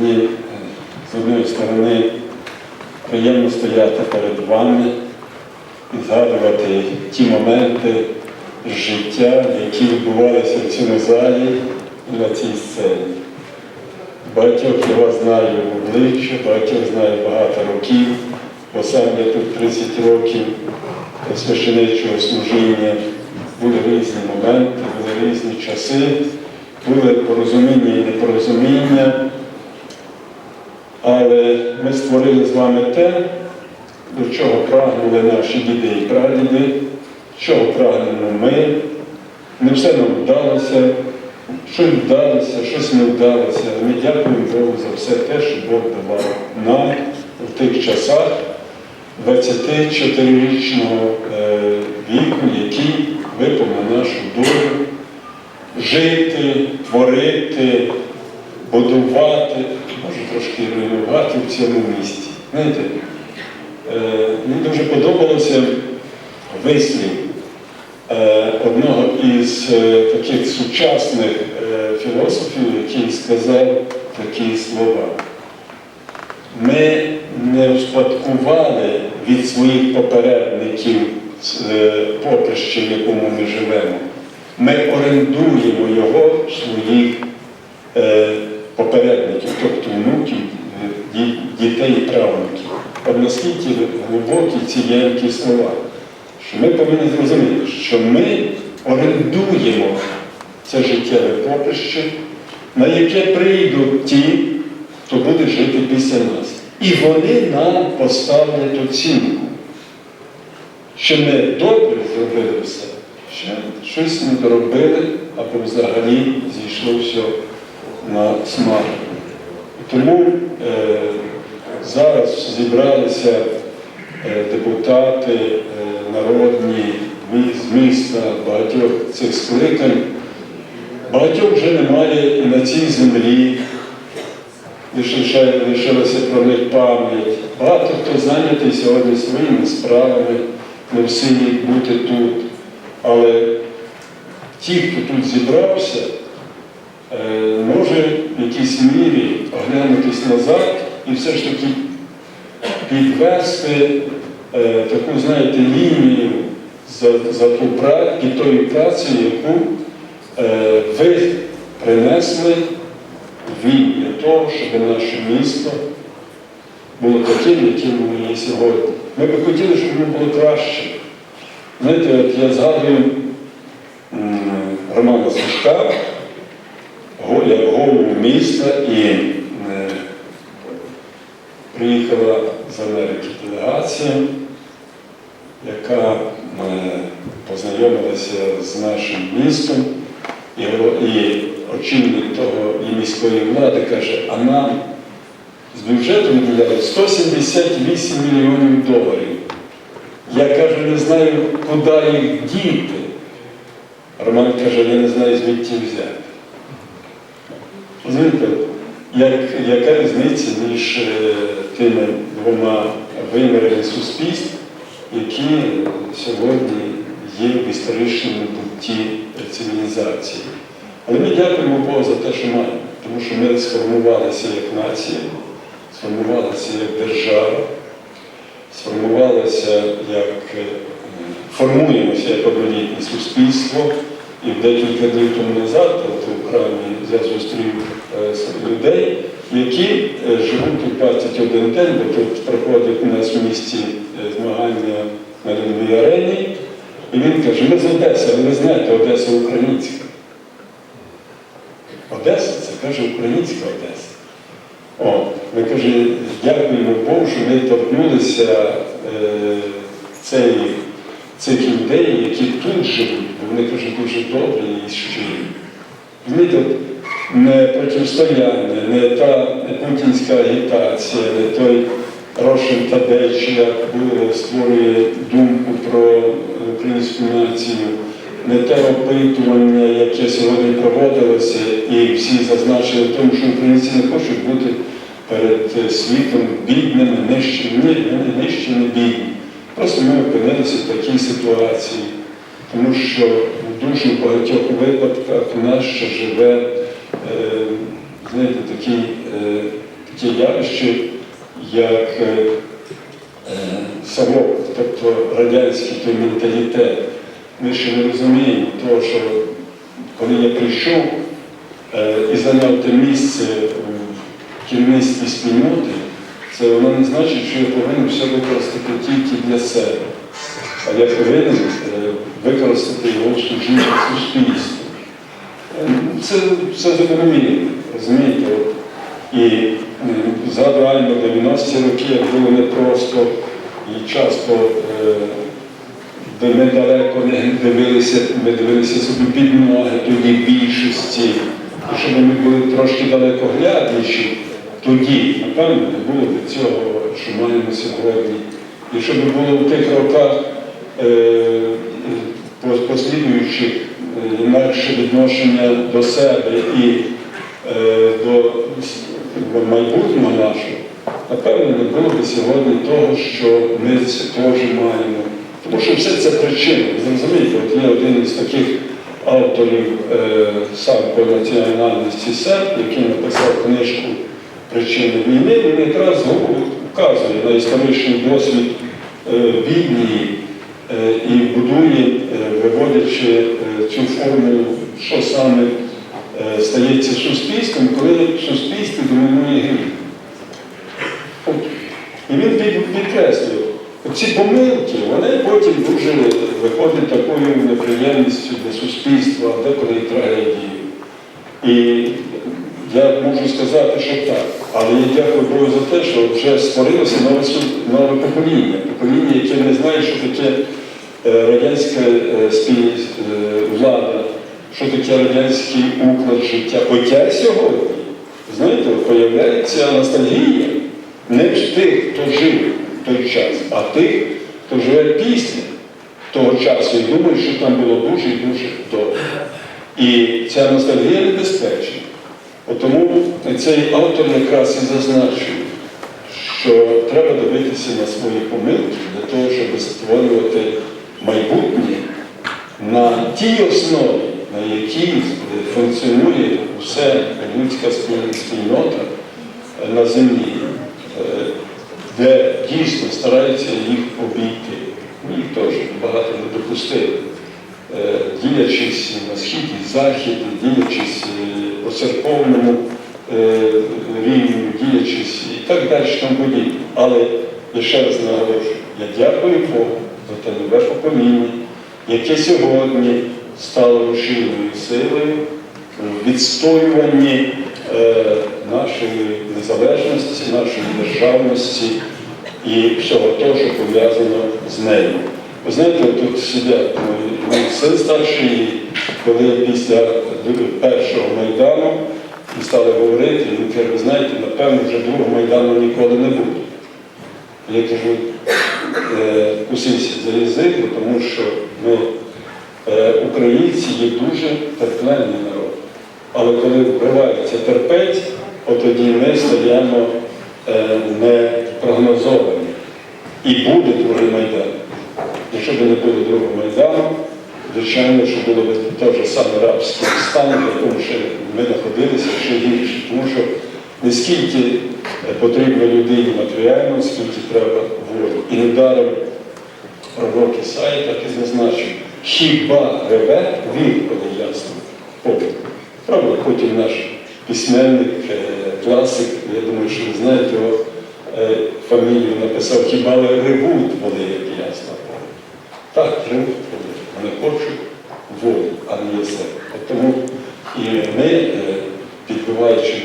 Мені з однієї сторони приємно стояти перед вами і згадувати ті моменти життя, які відбувалися в цьому залі і на цій сцені. Багатьох я вас знаю в обличчя, багатьох знаю багато років, бо сам я тут 30 років священичого служіння. Були різні моменти, були різні часи, були порозуміння і непорозуміння. Але ми створили з вами те, до чого прагнули наші діди і прадіди, чого прагнемо ми. Не все нам вдалося, щось вдалося, щось не вдалося. Ми дякуємо Богу за все те, що Бог давав нам в тих часах 24-річного е, віку, який випав на нашу долю жити, творити, будувати, трошки руйнувати в цьому місті. Знаєте, е, мені дуже подобалося вислів е, одного із е, таких сучасних філософів, який сказав такі слова. Ми не успадкували від своїх попередників поприще, в якому ми живемо. Ми орендуємо його своїх попередників, тобто внуків, е, дітей і правнуків. От наскільки глибокі ці ємкі слова, що ми повинні зрозуміти, що ми орендуємо це життєве поприще, на яке прийдуть ті, хто буде жити після нас. І вони нам поставлять оцінку, що ми добре зробили все, що щось не доробили, або взагалі зійшло все на смак. Тому е, зараз зібралися е, депутати е, народні з міста багатьох цих скликань. Багатьох вже немає і на цій землі, лишилася про них пам'ять. Багато хто зайнятий сьогодні своїми справами, не в силі бути тут. Але ті, хто тут зібрався, може в якійсь мірі оглянутись назад і все ж таки підвести е, таку, знаєте, лінію за, за ту пра- і тою працею, яку е, ви принесли він для того, щоб наше місто було таким, яким воно є сьогодні. Ми би хотіли, щоб воно було краще. Знаєте, от я згадую Романа Сушка, голову міста, і е, приїхала з Америки делегація, яка е, познайомилася з нашим містом. І, і очільник того і міської влади каже, а нам з бюджету виділяють 178 мільйонів доларів. Я кажу, не знаю, куди їх діти. Роман каже, я не знаю, звідки взяти. Розумієте, як, яка різниця між е, тими двома вимірами суспільств, які сьогодні є в історичному бутті цивілізації. Але ми дякуємо Богу за те, що маємо, тому що ми сформувалися як нація, сформувалися як держава, сформувалися як е, формуємося як однолітнє суспільство. І декілька днів тому назад, от у храмі я зустрів е, людей, які е, живуть тут 21 день, бо тут проходить у нас в місті е, змагання на льодовій арені. І він каже, ми з Одеси, але ви знаєте, Одеса українська. Одеса це каже українська Одеса. О, ми каже, дякуємо Богу, що ми торкнулися е, цих людей, які тут живуть, вони кажуть дуже добрі і щирі. От не протистояння, не та путінська агітація, не той Рошен Тадеч, як створює думку про українську націю, не те опитування, яке сьогодні проводилося, і всі зазначили тому, що українці не хочуть бути перед світом бідними, нижчими. Ні, ми не не бідні. Просто ми опинилися в такій ситуації, тому що в дуже багатьох випадках нас ще живе е, знаєте, такі, е, таке явище, як е, совок, тобто радянський той менталітет. Ми ще не розуміємо того, що коли я прийшов і зайняв те місце в керівництві спільноти, це воно не значить, що я повинен все використати тільки для себе. А я повинен використати його в служінні суспільству. Е, Це, це закономірно, розумієте? І згадуємо 90-ті роки, як було непросто і часто, е, де ми далеко не дивилися, ми дивилися собі під ноги тоді більшості, щоб ми були трошки далекоглядніші, тоді, напевно, не було б цього, що маємо сьогодні. І щоб було в тих роках е, послідуючих е, інакше відношення до себе і е, до майбутнього нашого, напевно, не було б сьогодні того, що ми теж маємо. Тому що все це причини. Ви розумієте, от є один із таких авторів е, сам по національності серб, який написав книжку Причини війни, він якраз вказує на історичний досвід е, війни і будує, е, виводячи е, цю формулу, що саме е, стається суспільством, коли в суспільстві домінує гріх. І він під- підкреслює, ці помилки, вони потім дуже виходять такою неприємністю для суспільства, деколи трагедією. Я можу сказати, що так. Але я дякую Богу за те, що вже створилося нове, покоління. Покоління, яке не знає, що таке е, радянська е, е, влада, що таке радянський уклад життя. Хоча сьогодні, знаєте, появляється ностальгія не тих, хто жив в той час, а тих, хто живе після того часу і думає, що там було дуже і дуже добре. І ця ностальгія небезпечна. Тому цей автор якраз і зазначив, що треба дивитися на свої помилки для того, щоб створювати майбутнє на тій основі, на якій функціонує вся людська спільнота на землі, е, де дійсно стараються їх обійти. Ми їх теж багато не допустили. Е, ділячись на схід і захід, ділячись по церковному е, рівню, ділячись і так далі, тому подібне. Але я ще раз наголошую, я дякую Богу за те нове покоління, яке сьогодні стало рушійною силою у відстоюванні е, нашої незалежності, нашої державності і всього того, що пов'язано з нею. Ви знаєте, тут сидять мій син старший, коли після першого майдану ми стали говорити, він каже, ви знаєте, напевно, вже другого майдану ніколи не буде. Я кажу, е, кусився за язик, тому що ми, е, українці, є дуже терпленний народ. Але коли вбивається терпець, тоді ми стаємо е, непрогнозовані. І буде другий майдан. Якщо б не було другого майдану, звичайно, що було б теж саме рабський стан, в якому ще ми знаходилися ще гірше. Тому що не скільки е, потрібно людині матеріально, скільки треба волі. І недаром пророк Ісаї так і зазначив, хіба реве він, коли ясно побіг. Правда, потім наш письменник, е, класик, я думаю, що ви знаєте його е, фамілію написав, хіба ревуть воли, як ясно. Так, ревуть воли. Вони хочуть волі, а не є себе. Тому і ми, е, підбиваючи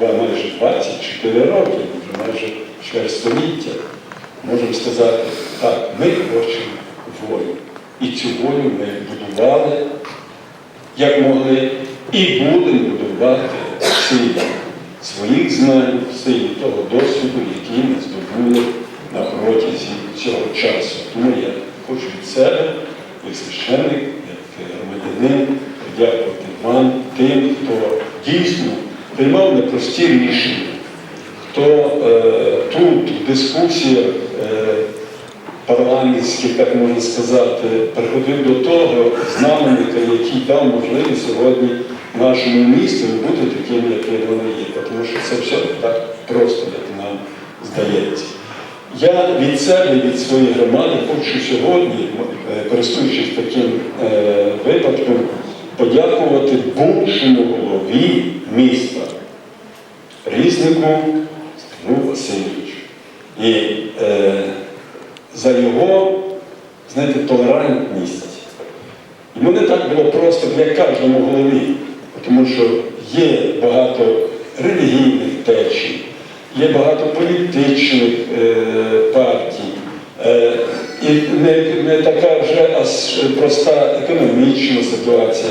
майже 24 роки, вже майже чверть століття, можемо сказати, так, ми хочемо волі. І цю волю ми будували як могли, і будемо будувати силі своїх знань, силі того досвіду, який ми здобули на протязі цього часу. Тому я хочу від себе, як священник, як громадянин, подякувати вам, тим, хто дійсно приймав непрості рішення, хто е, тут в дискусіях е, парламентських, так можна сказати, приходив до того знаменника, який дав можливість сьогодні нашому місту бути такими, які вони є. Тому що це все так просто, як нам здається. Я від від своєї громади хочу сьогодні, е, користуючись таким е, випадком, подякувати бувшому голові міста Різнику Стану Васильовичу. І е, за його, знаєте, толерантність. Йому не так було просто для кожному голові, тому що є багато релігійних течій, є багато політичних е, партій, і не, не така вже аж проста економічна ситуація.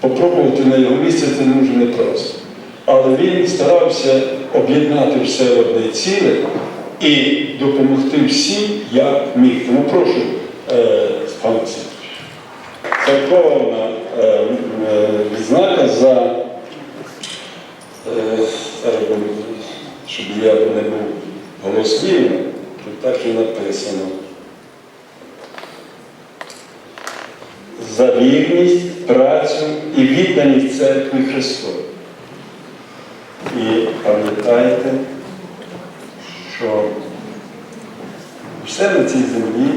Попробувати на його місці це дуже непросто. Але він старався об'єднати все в одне ціле і допомогти всім, як міг. Тому прошу, е, пан Васильович церковна е, е, відзнака за, е, щоб я не був голослівним, тут так і написано. За вірність, працю і відданість церкві Христові. І пам'ятайте, що все на цій землі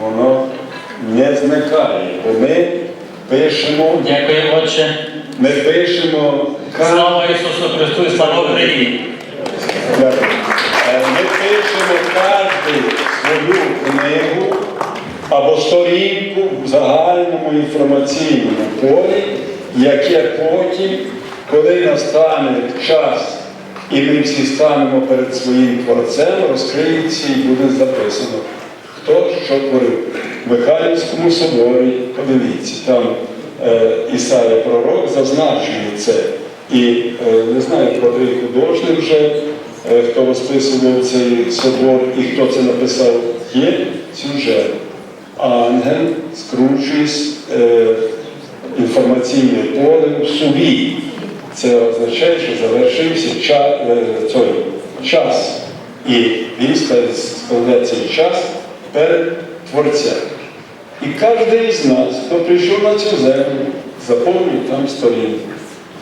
воно не зникає, бо ми пишемо, Дякую, Отче. ми пишемо Слава Ісусу Христу і слава Україні! Пишемо кожен свою книгу або сторінку в загальному інформаційному полі, яке потім, коли настане час, і ми всі станемо перед своїм творцем, розкриється і буде записано, хто що творив. В Михайлівському соборі, подивіться, там е, Ісая Пророк зазначує це. І е, не знаю, котрий художник вже, хто розписував цей собор і хто це написав, є сюжет. Ангел скручує е, інформаційне поле в собі. Це означає, що завершився час, цей час. І він складе цей час перед Творцем. І кожен із нас, хто прийшов на цю землю, заповнює там сторінку.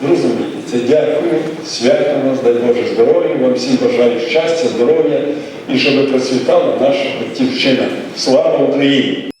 Зрозумієте, це дякую, свято нас, дай Боже здоров'я, вам всім бажаю щастя, здоров'я і щоб процвітала наша батьківщина. Слава Україні!